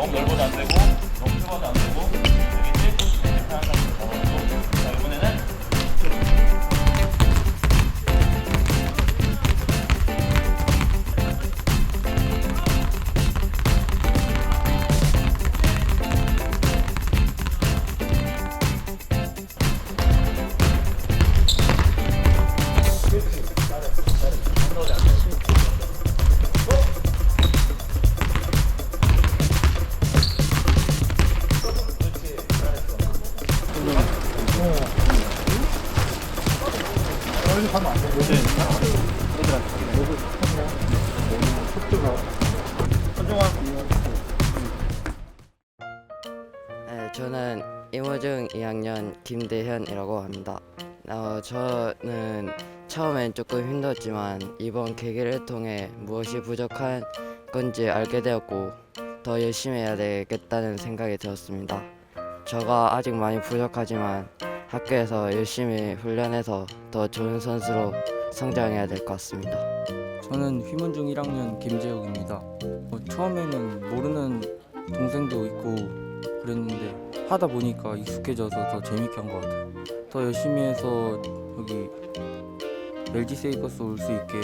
너무 넓어도 안 되고 너무 좁아도 안 되고 네, 저는 이모중 2학년 김대현이라고 합니다. 어, 저는 처음엔 조금 힘들었지만 이번 계기를 통해 무엇이 부족한 건지 알게 되었고 더 열심히 해야 되겠다는 생각이 들었습니다. 저가 아직 많이 부족하지만 학교에서 열심히 훈련해서 더 좋은 선수로 성장해야 될 것 같습니다. 저는 휘문중 1학년 김재욱입니다. 어, 처음에는 모르는 동생도 있고 그랬는데 하다 보니까 익숙해져서 더 재밌게 한 것 같아요. 더 열심히 해서 여기 LG 세이커스 올 수 있게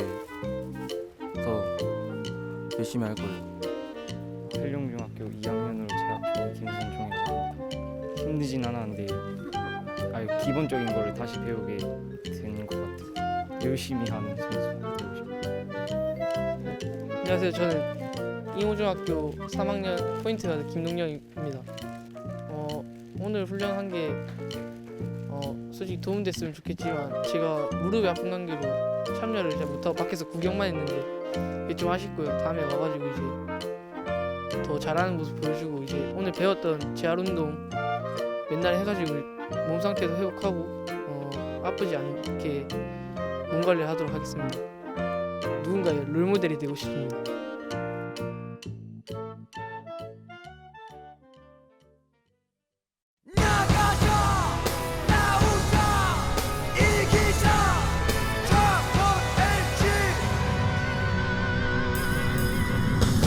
더 열심히 할 거예요. 한룡중학교 2학년으로 재학 중인 합니다. 힘들진 않았는데 아예 기본적인 거를 다시 배우게 되는 것 같아요. 열심히 하는 선수 되고 싶어요. 안녕하세요. 저는 이호중학교 3학년 포인트 가드 김동영입니다. 어, 오늘 훈련한 게 어, 솔직히 도움됐으면 좋겠지만 제가 무릎이 아픈 관계로 참여를 잘 못하고 밖에서 구경만 했는데 좀 아쉽고요. 다음에 와가지고 이제 더 잘하는 모습 보여주고 이제 오늘 배웠던 재활 운동 맨날 해가지고 몸 상태도 회복하고 어, 아프지 않게 몸 관리를 하도록 하겠습니다. 누군가의 롤모델이 되고 싶습니다.